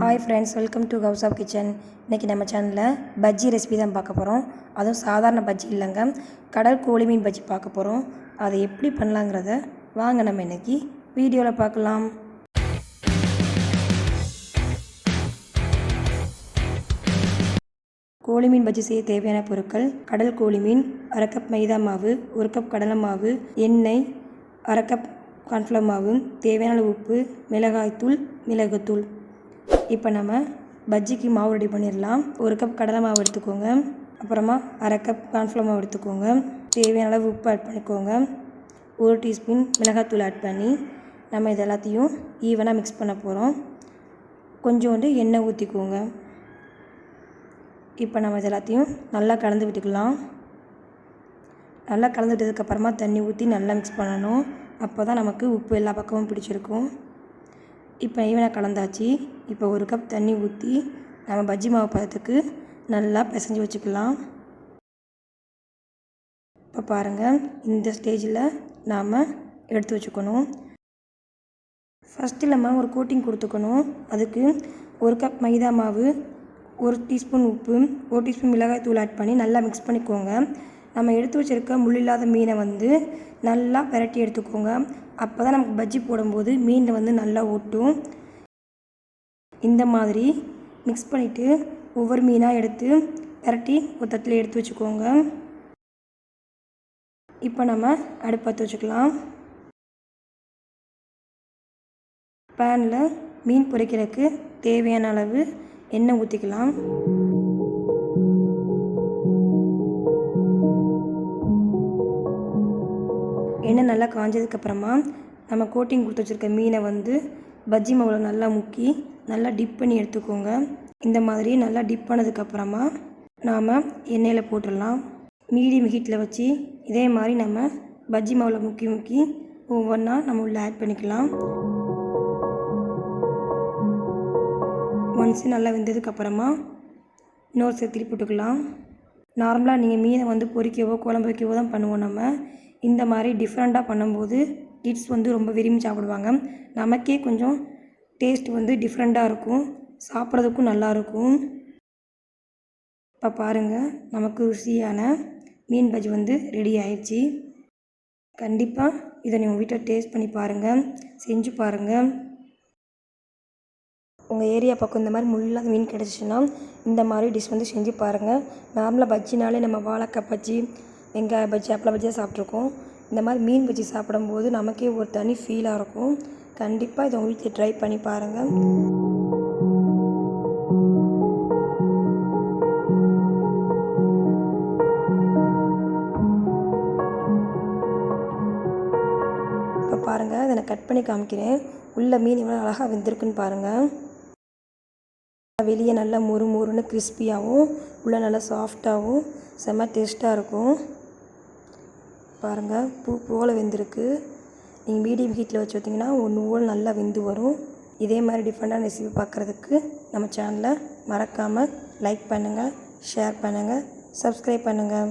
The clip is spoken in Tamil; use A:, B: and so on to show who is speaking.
A: Hi friends welcome to house of kitchen இன்றைக்கி நம்ம சேனலில் பஜ்ஜி ரெசிபி தான் பார்க்க போகிறோம் அதுவும் சாதாரண பஜ்ஜி இல்லைங்க. கடல் கோழி மீன் பஜ்ஜி பார்க்க போகிறோம் அதை எப்படி பண்ணலாங்கிறத வாங்க நம்ம இன்றைக்கி வீடியோவில் பார்க்கலாம். கோழி மீன் பஜ்ஜி செய்ய தேவையான பொருட்கள் கடல் கோழி மீன் அரை கப் மைதா மாவு ஒரு கப் கடலை மாவு எண்ணெய் அரை கப் கார்ன்ஃப்ளவர் மாவு தேவையான உப்பு மிளகாய்த்தூள் மிளகுத்தூள். இப்போ நம்ம பஜ்ஜிக்கு மாவு ரெடி பண்ணிடலாம். ஒரு கப் கடலை மாவு எடுத்துக்கோங்க. அப்புறமா அரை கப் கார்ன்ஃப்ளவர் மாவு எடுத்துக்கோங்க. தேவையான அளவு உப்பு ஆட் பண்ணிக்கோங்க. ஒரு டீஸ்பூன் மிளகாத்தூள் ஆட் பண்ணி நம்ம இது எல்லாத்தையும் ஈவனாக மிக்ஸ் பண்ண போகிறோம் கொஞ்சோண்டு எண்ணெய் ஊற்றிக்கோங்க இப்போ நம்ம இது எல்லாத்தையும் நல்லா கலந்து விட்டுக்கலாம். நல்லா கலந்து விட்டதுக்கப்புறமா தண்ணி ஊற்றி நல்லா மிக்ஸ் பண்ணணும். அப்போ தான் நமக்கு உப்பு எல்லா பக்கமும் பிடிச்சிருக்கும். இப்போ ஈவனாக கலந்தாச்சு. இப்போ ஒரு கப் தண்ணி ஊற்றி நம்ம பஜ்ஜி மாவு பதத்துக்கு நல்லா பிசைஞ்சு வச்சுக்கலாம். இப்போ பாருங்கள் இந்த ஸ்டேஜில் நாம் எடுத்து வச்சுக்கணும். ஃபஸ்ட்டு நம்ம ஒரு கோட்டிங் கொடுத்துக்கணும். அதுக்கு ஒரு கப் மைதா மாவு ஒரு டீஸ்பூன் உப்பு ஒரு டீஸ்பூன் மிளகாய் தூள் ஆட் பண்ணி நல்லா மிக்ஸ் பண்ணிக்கோங்க. நம்ம எடுத்து வச்சுருக்க முள்ளில்லாத மீனை வந்து நல்லா பிரட்டி எடுத்துக்கோங்க. அப்போ தான் நமக்கு பஜ்ஜி போடும்போது மீனில் வந்து நல்லா ஒட்டும். இந்த மாதிரி மிக்ஸ் பண்ணிவிட்டு ஒவ்வொரு மீனாக எடுத்து பிரட்டி ஒரு தட்டில் எடுத்து வச்சுக்கோங்க. இப்போ நம்ம அடுப்பு வச்சுக்கலாம். பேனில் மீன் பொரிக்கிறதுக்கு தேவையான அளவு எண்ணெய் ஊற்றிக்கலாம் எண்ணெய் நல்லா காஞ்சதுக்கப்புறமா நம்ம கோட்டிங் கொடுத்து வச்சுருக்க மீனை வந்து பஜ்ஜி மாவில் நல்லா முக்கி நல்லா டிப் பண்ணி எடுத்துக்கோங்க. இந்த மாதிரி நல்லா டிப் பண்ணதுக்கப்புறமா நாம் எண்ணெயில் போட்டுடலாம். மீடியம் ஹீட்டில் வச்சு இதே மாதிரி நம்ம பஜ்ஜி மாவில் முக்கி முக்கி ஒவ்வொன்றா நம்ம உள்ளே ஆட் பண்ணிக்கலாம். ஒன்ஸ் நல்லா வெந்ததுக்கப்புறமா இன்னொரு சேர்த்து போட்டுக்கலாம். நார்மலாக நீங்கள் மீனை வந்து பொறிக்கவோ குழம்பு வைக்கவோ தான் பண்ணுவோம் நம்ம. இந்த மாதிரி டிஃப்ரெண்ட்டாக பண்ணும்போது கிட்ஸ் வந்து ரொம்ப விரும்பி சாப்பிடுவாங்க. நமக்கே கொஞ்சம் டேஸ்ட் வந்து டிஃப்ரெண்ட்டாக இருக்கும். சாப்பிட்றதுக்கும் நல்லாயிருக்கும் இப்போ பாருங்கள் நமக்கு ருசியான மீன் பஜ்ஜி வந்து ரெடி ஆயிடுச்சு. கண்டிப்பாக இதை நீங்கள் வீட்டில் டேஸ்ட் பண்ணி பாருங்கள் செஞ்சு பாருங்கள் உங்கள் ஏரியா பக்கம் இந்த மாதிரி முள்ளாத மீன் கிடச்சிச்சின்னா இந்த மாதிரி டிஷ் வந்து செஞ்சு பாருங்கள் நார்மலாக பஜ்ஜினாலே நம்ம வாழைக்காய் பஜ்ஜி வெங்காய பஜ்ஜி அப்பள பஜ்ஜியாக சாப்பிட்ருக்கோம். இந்த மாதிரி மீன் பஜ்ஜி சாப்பிடும்போது நமக்கே ஒரு தனி ஃபீலாக இருக்கும். கண்டிப்பாக இதை உங்கள் வீட்டில் ட்ரை பண்ணி பாருங்கள் இப்போ பாருங்கள் இதை நான் கட் பண்ணி காமிக்கிறேன். உள்ள மீன் இவ்வளோ அழகாக வெந்திருக்குன்னு பாருங்கள் வெளியே நல்லா மொறு மொறுன்னு கிறிஸ்பியாகவும் உள்ளே நல்லா சாஃப்டாகவும் செம்ம டேஸ்ட்டாக இருக்கும். பாருங்கள் பூ போல் வெந்திருக்கு. நீங்கள் மீடியம் ஹீட்டில் வச்சு பார்த்தீங்கன்னா ஒன்று போல் நல்லா வெந்து வரும். இதே மாதிரி டிஃப்ரெண்ட்டான ரெசிபி பார்க்குறதுக்கு நம்ம சேனலை மறக்காமல் லைக் பண்ணுங்கள் ஷேர் பண்ணுங்கள் சப்ஸ்கிரைப் பண்ணுங்கள்